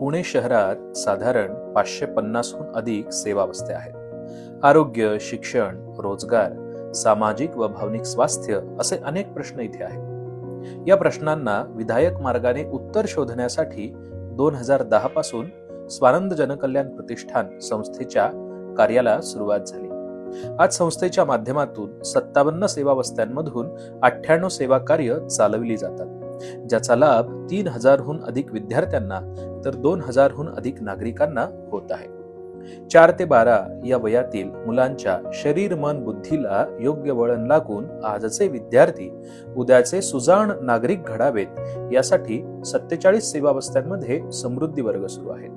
पुणे शहरात साधारण पाचशे पन्नासहून अधिक सेवा वस्त्या आहेत. आरोग्य शिक्षण रोजगार सामाजिक व भावनिक स्वास्थ्य असे अनेक प्रश्न इथे आहेत. या प्रश्नांना विधायक मार्गाने उत्तर शोधण्यासाठी दोन हजार दहा पासून स्वानंद जनकल्याण प्रतिष्ठान संस्थेच्या कार्याला सुरुवात झाली. आज संस्थेच्या माध्यमातून सत्तावन्न सेवा वस्त्यांमधून अठ्ठ्याण्णव सेवा कार्य चालविली जातात. ज्याचा लाभ तीन हजारहून अधिक विद्यार्थ्यांना तर दोन हजारहून अधिक नागरिकांना होत आहे. चार ते बारा या वयातील मुलांच्या शरीर मन बुद्धीला योग्य वळण लागून आजचे विद्यार्थी उद्याचे सुजाण नागरिक घडावेत यासाठी सत्तेचाळीस सेवा वस्त्यांमध्ये समृद्धी वर्ग सुरू आहेत.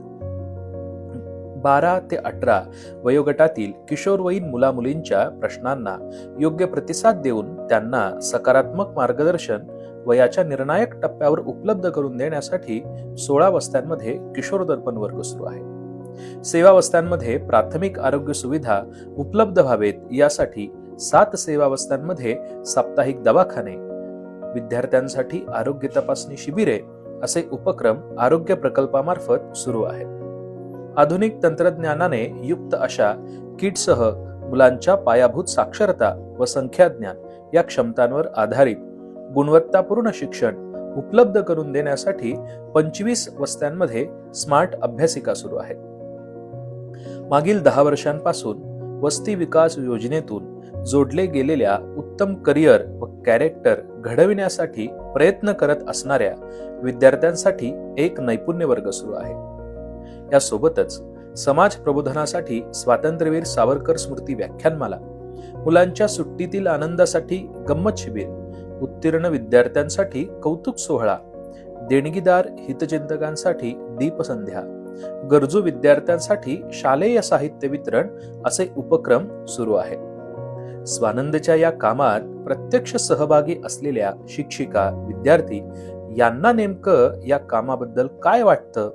बारा ते अठरा वयोगटातील किशोरवयीन मुलामुलींच्या प्रश्नांना योग्य प्रतिसाद देऊन त्यांना सकारात्मक मार्गदर्शन वयाच्या निर्णायक टप्प्यावर उपलब्ध करून देण्यासाठी सोळा वस्त्यांमध्ये किशोर दर्पण वर्ग सुरू आहे. सेवा वस्त्यांमध्ये प्राथमिक आरोग्य सुविधा उपलब्ध व्हावेत यासाठी सात सेवा वस्त्यांमध्ये साप्ताहिक दवाखाने विद्यार्थ्यांसाठी आरोग्य तपासणी शिबिरे असे उपक्रम आरोग्य प्रकल्पामार्फत सुरू आहेत. आधुनिक तंत्रज्ञानाने युक्त अशा किटसह मुलांच्या पायाभूत साक्षरता व संख्याज्ञान या क्षमतांवर आधारित गुणवत्तापूर्ण शिक्षण उपलब्ध करून देण्यासाठी पंचवीस वस्त्यांमध्ये स्मार्ट अभ्यासिका सुरू आहेत. मागील दहा वर्षांपासून वस्ती विकास योजनेतून जोडले गेलेल्या उत्तम करिअर व कॅरेक्टर घडविण्यासाठी प्रयत्न करत असणाऱ्या विद्यार्थ्यांसाठी एक नैपुण्य वर्ग सुरू आहे. यासोबतच समाज प्रबोधनासाठी स्वातंत्र्यवीर सावरकर स्मृती व्याख्यानमाला मुलांच्या सुट्टीतील आनंदासाठी गंमत शिबिर उत्तीर्ण विद्यार्थ्यांसाठी कौतुक सोहळा देणगीदार हितचिंतकांसाठी दीपसंध्या गरजू विद्यार्थ्यांसाठी शालेय साहित्य वितरण असे उपक्रम सुरू आहेत. स्वानंदच्या या कामात प्रत्यक्ष सहभागी असलेल्या शिक्षिका विद्यार्थी यांना नेमकं या कामाबद्दल काय वाटतं?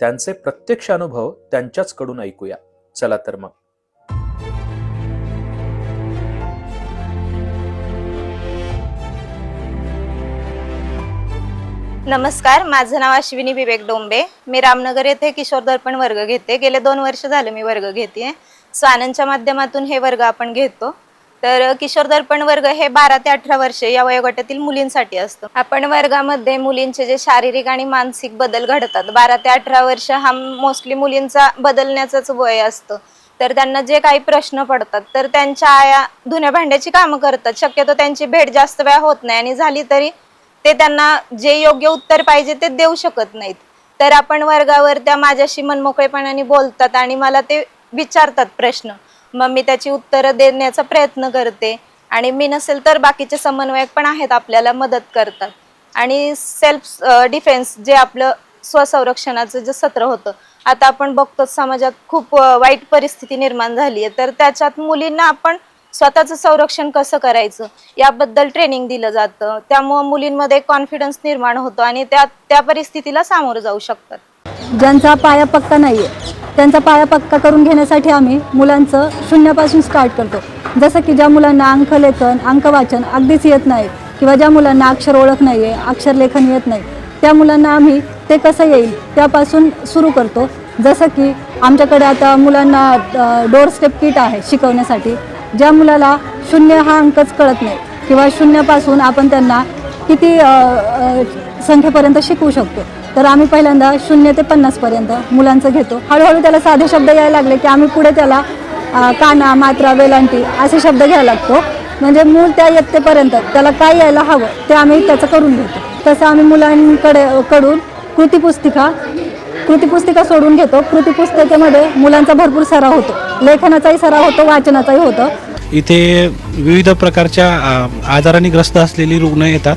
त्यांचे प्रत्यक्ष अनुभव त्यांच्याच कडून ऐकूया. चला तर मग. नमस्कार माझं नाव अश्विनी विवेक डोंबे. मी रामनगर येथे किशोर दर्पण वर्ग घेते. गेले दोन वर्ष झाले मी वर्ग घेते स्वानंदच्या माध्यमातून हे वर्ग आपण घेतो. तर किशोर दर्पण वर्ग हे बारा ते अठरा वर्षे या वयोगटातील मुलींसाठी असतो. आपण वर्गामध्ये मुलींचे जे शारीरिक आणि मानसिक बदल घडतात बारा ते अठरा वर्ष हा मोस्टली मुलींचा बदलण्याचाच वय असतं. तर त्यांना जे काही प्रश्न पडतात तर त्यांच्या आया धुण्या भांड्याची कामं करतात. शक्यतो त्यांची भेट जास्त वेळा होत नाही आणि झाली तरी ते त्यांना जे योग्य उत्तर पाहिजे ते देऊ शकत नाहीत. तर आपण वर्गावर त्या माझ्याशी मनमोकळेपणाने बोलतात आणि मला ते विचारतात प्रश्न. मग मी त्याची उत्तरं देण्याचा प्रयत्न करते. आणि मी नसेल तर बाकीचे समन्वयक पण आहेत आपल्याला मदत करतात. आणि सेल्फ डिफेन्स जे आपलं स्वसंरक्षणाचं जे सत्र होतं आता आपण बघतो समाजात खूप वाईट परिस्थिती निर्माण झाली आहे तर त्याच्यात मुलींना आपण स्वतःचं संरक्षण कसं करायचं? याबद्दल ट्रेनिंग दिलं जातं. त्यामुळं मुलींमध्ये कॉन्फिडन्स निर्माण होतो आणि त्या त्या परिस्थितीला सामोरं जाऊ शकतात. ज्यांचा पाया पक्का नाही आहे त्यांचा पाया पक्का करून घेण्यासाठी आम्ही मुलांचं शून्यापासून स्टार्ट करतो. जसं की ज्या मुलांना अंकलेखन अंकवाचन अगदीच येत नाही किंवा ज्या मुलांना अक्षर ओळख नाही आहे अक्षरलेखन येत नाही त्या मुलांना आम्ही ते कसं येईल त्यापासून सुरू करतो. जसं की आमच्याकडे आता मुलांना डोर स्टेप किट आहे शिकवण्यासाठी. ज्या मुलाला शून्य हा अंकच कळत नाही किंवा शून्यापासून आपण त्यांना किती संख्येपर्यंत शिकवू शकतो तर आम्ही पहिल्यांदा शून्य ते पन्नासपर्यंत मुलांचं घेतो. हळूहळू त्याला साधे शब्द यायला लागले की आम्ही पुढे त्याला काना मात्रा वेलांटी असे शब्द घ्यायला लागतो. म्हणजे मूळ त्या इयत्तेपर्यंत त्याला काय यायला हवं ते आम्ही त्याचं करून घेतो तसं आम्ही मुलांकडे कडून कृतीपुस्तिका कृतीपुस्तिका सोडून घेतो. कृतीपुस्तिकेमध्ये मुलांचा भरपूर सराव होतो. लेखनाचाही सराव होतो वाचनाचाही होतो. इथे विविध प्रकारच्या आजाराने ग्रस्त असलेली रुग्ण येतात.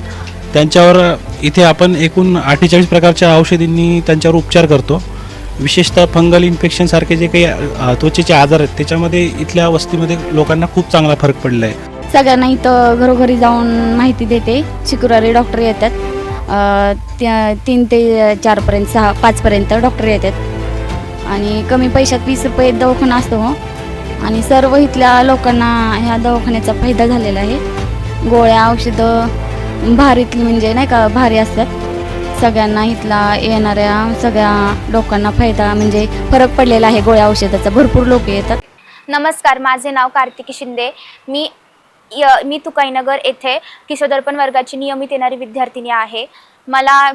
त्यांच्यावर इथे आपण एकूण अठ्ठेचाळीस प्रकारच्या औषधींनी त्यांच्यावर उपचार करतो. विशेषतः फंगल इन्फेक्शनसारखे जे काही त्वचेचे आजार आहेत त्याच्यामध्ये इथल्या वस्तीमध्ये लोकांना खूप चांगला फरक पडला आहे सगळ्यांना इथं घरोघरी जाऊन माहिती देते. शुक्रवारी डॉक्टर येतात. त्या तीन ते चारपर्यंत सहा पाचपर्यंत डॉक्टर येतात. आणि कमी पैशात वीस रुपये दवाखाना असतो हो. आणि सर्व इथल्या लोकांना ह्या दवाखान्याचा फायदा झालेला आहे. गोळ्या औषधं भारीतली म्हणजे नाही का भारी असतात. सगळ्यांना इथला येणाऱ्या सगळ्या लोकांना फायदा म्हणजे फरक पडलेला आहे. गोळ्या औषधाचा भरपूर लोक येतात. नमस्कार माझे नाव कार्तिकी शिंदे. मी मी तुकाईनगर येथे किशोदर्पण वर्गाची नियमित येणारी विद्यार्थिनी आहे. मला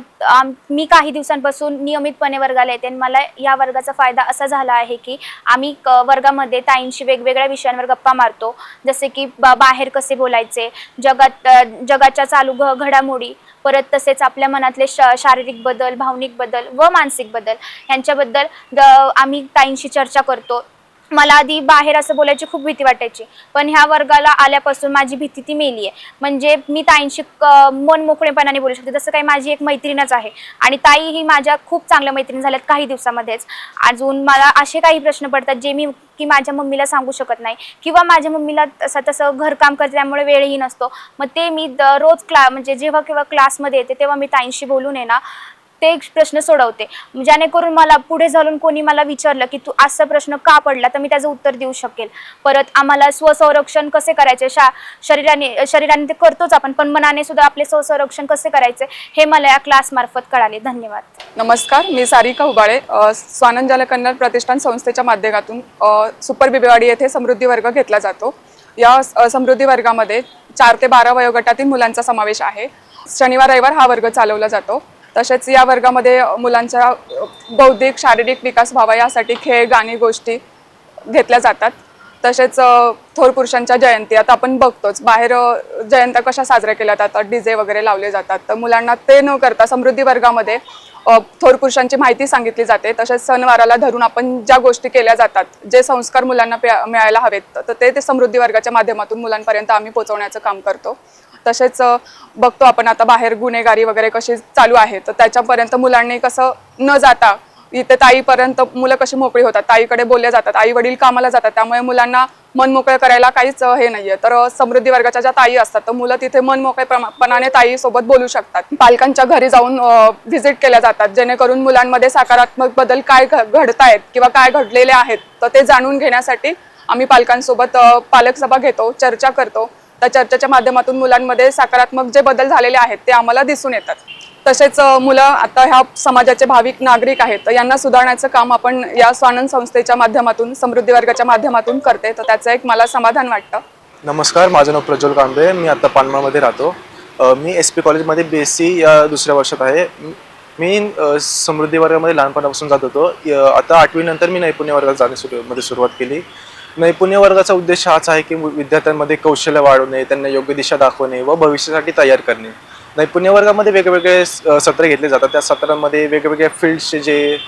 मी काही दिवसांपासून नियमितपणे वर्गाला येते आणि मला या वर्गाचा फायदा असा झाला आहे की आम्ही क वर्गामध्ये ताईंशी वेगवेगळ्या विषयांवर गप्पा मारतो. जसे की बा बाहेर कसे बोलायचे जगात जगाच्या चालू घ घडामोडी परत तसेच आपल्या मनातले श शारीरिक बदल भावनिक बदल व मानसिक बदल यांच्याबद्दल द- आम्ही ताईंशी चर्चा करतो. मला आधी बाहेर असं बोलायची खूप भीती वाटायची. पण ह्या वर्गाला आल्यापासून माझी भीती ती मेली आहे म्हणजे मी ताईंशी मन मोकळेपणाने बोलू शकते. जसं काही माझी एक मैत्रीणच आहे. आणि ताई ही माझ्या खूप चांगल्या मैत्रीण झाल्यात काही दिवसामध्येच. अजून मला असे काही प्रश्न पडतात जे मी की माझ्या मम्मीला सांगू शकत नाही. किंवा माझ्या मम्मीला तसं तसं घरकाम करते त्यामुळे वेळही नसतो. मग ते मी द- रोज क्ला म्हणजे जेव्हा केव्हा क्लासमध्ये येते तेव्हा मी ताईंशी बोलून आहे ना ते एक प्रश्न सोडवते. जेणेकरून मला पुढे जाऊन कोणी मला विचारलं की तू असा प्रश्न का पडला तर मी त्याचं उत्तर देऊ शकेल. परत आम्हाला स्वसंरक्षण कसे करायचे? शा शरीराने शरीराने ते करतोच आपण पण मनाने सुद्धा आपले स्वसंरक्षण कसे करायचे हे मला या क्लासमार्फत कळाले. धन्यवाद. नमस्कार मी सारिका उबाळे स्वानंद जलकन्नड प्रतिष्ठान संस्थेच्या माध्यमातून सुपर बिबेवाडी येथे समृद्धी वर्ग घेतला जातो. या समृद्धी वर्गामध्ये चार ते बारा वयोगटातील मुलांचा समावेश आहे. शनिवार रविवार हा वर्ग चालवला जातो. तसेच या वर्गामध्ये मुलांचा बौद्धिक शारीरिक विकास व्हावा यासाठी खेळ गाणी गोष्टी घेतल्या जातात. तसेच थोर पुरुषांच्या जयंती आता आपण बघतोच. बाहेर जयंत्या कशा साजऱ्या केल्या जातात डीजे वगैरे लावले जातात. तर मुलांना ते न करता समृद्धी वर्गामध्ये थोर पुरुषांची माहिती सांगितली जाते. तसेच सणवाराला धरून आपण ज्या गोष्टी केल्या जातात जे संस्कार मुलांना प्या- मिळायला हवेत तर ते ते समृद्धी वर्गाच्या माध्यमातून मुलांपर्यंत आम्ही पोहोचवण्याचं काम करतो. तसेच बघतो आपण आता बाहेर गुन्हेगारी वगैरे कशी चालू आहे तर त्याच्यापर्यंत मुलांनी कसं न जाता इथे ताईपर्यंत मुलं कशी मोकळी होतात ताईकडे बोलले जातात आई वडील कामाला जातात त्यामुळे मुलांना मन मोकळं करायला काहीच हे नाहीये. तर समृद्धी वर्गाच्या ज्या ताई असतात तर मुलं तिथे मन मोकळेपणाने ताई सोबत बोलू शकतात. पालकांच्या घरी जाऊन व्हिजिट केल्या जातात जेणेकरून मुलांमध्ये सकारात्मक बदल काय घडतायत किंवा काय घडलेले आहेत तर ते जाणून घेण्यासाठी आम्ही पालकांसोबत पालक सभा घेतो चर्चा करतो. त्या चर्चेच्या माध्यमातून मुलांमध्ये सकारात्मक जे बदल झालेले आहेत ते आम्हाला दिसून येतात. तसेच मुलं आता ह्या समाजाचे भाविक नागरिक आहेत तर यांना सुधारण्याचं काम आपण या स्वानंद संस्थेच्या माध्यमातून समृद्धी वर्गाच्या माध्यमातून करते. तर त्याचं एक मला समाधान वाटतं. नमस्कार माझं नाव प्रज्वल कांबळे मी आता पानमामध्ये राहतो. मी एस पी कॉलेजमध्ये बी एस सी या दुसऱ्या वर्षात आहे. मी समृद्धी वर्गामध्ये लहानपणापासून जात होतो. आता आठवीनंतर मी नैपुण्य वर्गात जाणे सुरू मध्ये सुरुवात केली. नैपुण्य वर्गाचा उद्देश हाच आहे की विद्यार्थ्यांमध्ये कौशल्य वाढवणे त्यांना योग्य दिशा दाखवणे व भविष्यासाठी तयार करणे. नैपुण्य वर्गामध्ये वेगवेगळे सत्र घेतले जातात. त्या सत्रांमध्ये वेगवेगळ्या फील्डचे जे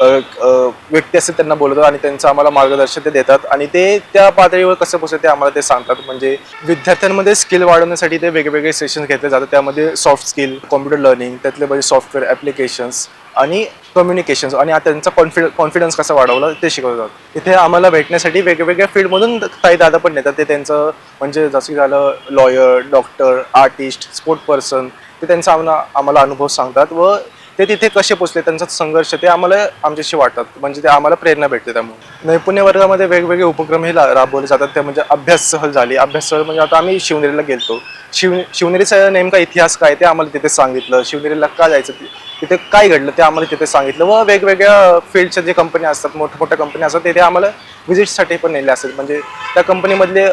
व्यक्ती असतात त्यांना बोलवतात आणि त्यांचं आम्हाला मार्गदर्शन ते देतात. आणि ते त्या पातळीवर कसं पोहोचतात ते आम्हाला ते सांगतात. म्हणजे विद्यार्थ्यांमध्ये स्किल वाढवण्यासाठी ते वेगवेगळे सेशन घेतले जातात. त्यामध्ये सॉफ्ट स्किल कॉम्प्युटर लर्निंग त्यातले म्हणजे सॉफ्टवेअर ॲप्लिकेशन्स आणि कम्युनिकेशन्स आणि त्यांचा कॉन्फिड कॉन्फिडन्स कसा वाढवला ते शिकवतात. तिथे आम्हाला भेटण्यासाठी वेगवेगळ्या फील्डमधून काही दादा पण येतात ते त्यांचं म्हणजे जसं की झालं lawyer doctor artist sport person ते त्यांचा आम्हाला आम्हाला अनुभव सांगतात व ते तिथे कसे पोचले त्यांचा संघर्ष ते आम्हाला आमच्याशी वाटतात. म्हणजे ते आम्हाला प्रेरणा भेटते त्यामुळे. नैपुण्य वर्गामध्ये वेगवेगळे उपक्रम हे राबवले जातात. ते म्हणजे अभ्यास सहल झाली. अभ्यास सहल म्हणजे आता आम्ही शिवनेरीला गेलतो. शिव शिवनेरीचा नेमका इतिहास काय ते आम्हाला तिथे सांगितलं. शिवनेरीला का जायचं ते- तिथे काय घडलं ते आम्हाला तिथे सांगितलं. व वेगवेगळ्या फील्डच्या जे कंपन्या असतात मोठ्या मोठ्या कंपनी असतात तिथे आम्हाला व्हिजिटसाठी पण नेले असतात. म्हणजे त्या कंपनीमधले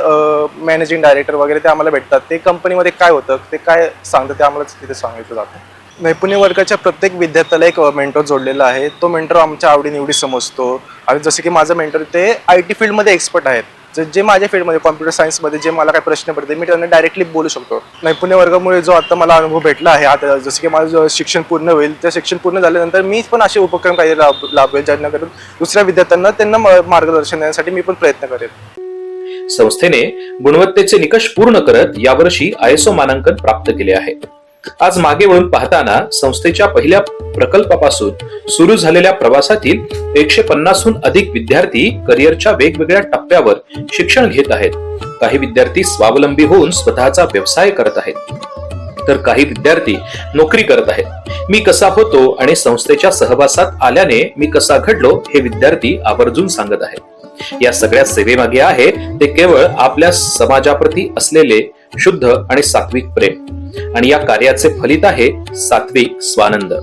मॅनेजिंग डायरेक्टर वगैरे ते आम्हाला भेटतात. ते कंपनीमध्ये काय होतं ते काय सांगतं ते आम्हाला तिथे सांगितलं जातं. नैपुण्य वर्गाच्या प्रत्येक विद्यार्थ्याला एक मेंटर जोडलेला आहे. तो मेंटर आमच्या आवडीनिवडी समजतो. आणि जसं की माझा मेंटर ते आय टी फील्डमध्ये एक्सपर्ट आहेत. जे जे माझ्या फील्डमध्ये कॉम्प्युटर सायन्समध्ये जे मला काही प्रश्न पडते मी त्यांना डायरेक्टली बोलू शकतो. नैपुण्य वर्गामुळे जो आता मला अनुभव भेटला आहे आता जसं की माझं शिक्षण पूर्ण होईल त्या शिक्षण पूर्ण झाल्यानंतर मी पण असे उपक्रम काही लाभ लाभेल जेणेकरून दुसऱ्या विद्यार्थ्यांना त्यांना मार्गदर्शन देण्यासाठी मी पण प्रयत्न करेन संस्थेने गुणवत्तेचे निकष पूर्ण करत यावर्षी आयएसओ मानांकन प्राप्त केले आहे. आज मागे वळून पाहताना संस्थेच्या पहिल्या प्रकल्पापासून सुरू झालेल्या प्रवासातील एकशे पन्नासहून अधिक विद्यार्थी करिअरच्या वेगवेगळ्या टप्प्यावर शिक्षण घेत आहेत. काही विद्यार्थी स्वावलंबी होऊन स्वतःचा व्यवसाय करत आहेत. तर काही विद्यार्थी नोकरी करत आहेत. मी कसा होतो आणि संस्थेच्या सहवासात आल्याने मी कसा घडलो हे विद्यार्थी आवर्जून सांगत आहेत. या सगळ्या सेवेमागे आहे ते केवळ आपल्या समाजाप्रती असलेले शुद्ध आणि सात्विक प्रेम. आणि या कार्याचे फलित आहे सात्विक स्वानंद.